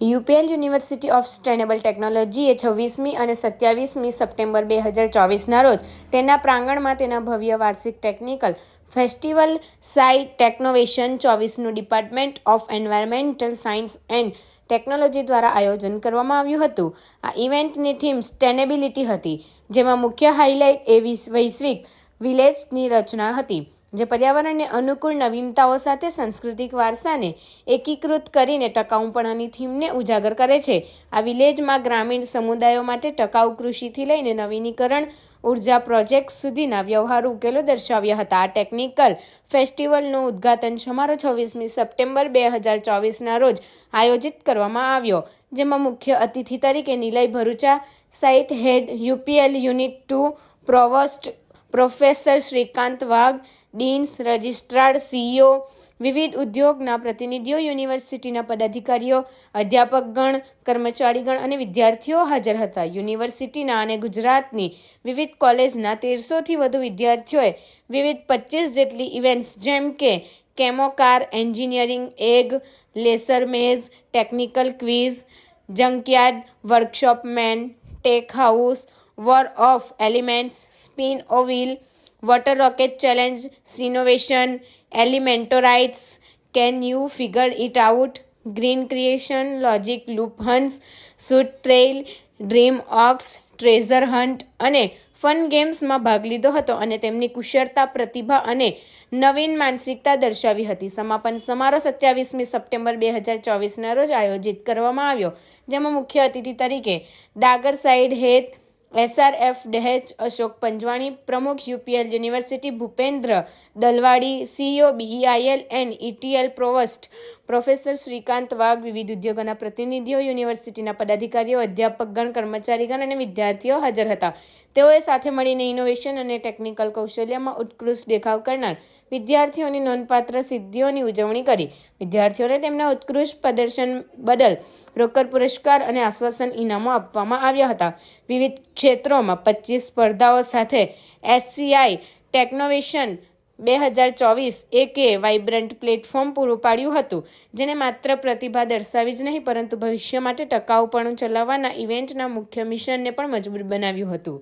UPL university of sustainable ટેકનોલોજીએ છવ્વીસમી અને સત્યાવીસમી સપ્ટેમ્બર બે હજાર ચોવીસના રોજ તેના પ્રાંગણમાં તેના ભવ્ય વાર્ષિક technical festival sci technovation ચોવીસનું department of environmental science and technology દ્વારા આયોજન કરવામાં આવ્યું હતું. આ ઇવેન્ટની થીમ સ્ટેનેબિલિટી હતી, જેમાં મુખ્ય હાઇલાઇટ એ વૈશ્વિક વિલેજની રચના હતી. જે પર્યાવરણને અનુકૂળ નવીનતાઓ સાથે સાંસ્કૃતિક વારસાને એકીકૃત કરીને ટકાઉપણાની થીમને ઉજાગર કરે છે. આ વિલેજમાં ગ્રામીણ સમુદાયો માટે ટકાઉ કૃષિથી લઈને નવીનીકરણ, ઊર્જા પ્રોજેક્ટ સુધીના વ્યવહારુ ઉકેલો દર્શાવ્યા હતા. આ ટેકનિકલ ફેસ્ટિવલનું ઉદ્ઘાટન સમારોહ છવ્વીસમી સપ્ટેમ્બર બે હજાર ચોવીસના રોજ આયોજિત કરવામાં આવ્યો. જેમાં મુખ્ય અતિથિ તરીકે Nilay Bharucha, site head UPL unit two, provost professor Shrikant Wagh, deans registrar CEO, વિવિધ ઉદ્યોગના પ્રતિનિધિઓ, યુનિવર્સિટીના પદાધિકારીઓ અધ્યાપકગણ કર્મચારીગણ અને વિદ્યાર્થીઓ હાજર હતા. યુનિવર્સિટીના અને ગુજરાતની વિવિધ કોલેજના તેરસોથી વધુ વિદ્યાર્થીઓએ વિવિધ પચીસ જેટલી ઇવેન્ટ્સ જેમ કે chemocar engineering, egg, laser maze, technical quiz, junkyard workshop men tech house war of elements spin o wheel water rocket challenge sinnovation elementorites can you figure it out green creation logic loop hunts suit trail dream ox treasure hunt અને fun ગેમ્સમાં ભાગ લીધો હતો અને તેમની કુશળતા, પ્રતિભા અને નવીન માનસિકતા દર્શાવી હતી. સમાપન સમારોહ સત્યાવીસમી સપ્ટેમ્બર બે હજાર ચોવીસના રોજ આયોજિત કરવામાં આવ્યો, જેમાં મુખ્ય અતિથિ તરીકે Dagar site head SRF Dahej Ashok Panjwani, પ્રમુખ UPL university, Bhupendra Dalwadi, CEO, BEIL and ETL provost, professor Shrikant Wagh, વિવિધ ઉદ્યોગોના પ્રતિનિધિઓ, યુનિવર્સિટીના પદાધિકારીઓ અધ્યાપકગણ કર્મચારીગણ અને વિદ્યાર્થીઓ હાજર હતા. તેઓએ સાથે મળીને ઇનોવેશન અને ટેકનિકલ કૌશલ્યમાં ઉત્કૃષ્ટ દેખાવ કરનાર વિદ્યાર્થીઓની નોંધપાત્ર સિદ્ધિઓની ઉજવણી કરી. વિદ્યાર્થીઓને તેમના ઉત્કૃષ્ટ પ્રદર્શન બદલ રોકડ પુરસ્કાર અને આશ્વાસન ઇનામો આપવામાં આવ્યા હતા. વિવિધ ક્ષેત્રોમાં પચીસ સ્પર્ધાઓ સાથે એસસીઆઈ ટેકનોવેશન બે હજાર ચોવીસ એકે વાઇબ્રન્ટ પ્લેટફોર્મ પૂરું પાડ્યું હતું, જેને માત્ર પ્રતિભા દર્શાવી જ નહીં, પરંતુ ભવિષ્ય માટે ટકાઉપણું ચલાવવાના ઇવેન્ટના મુખ્ય મિશનને પણ મજબૂત બનાવ્યું હતું.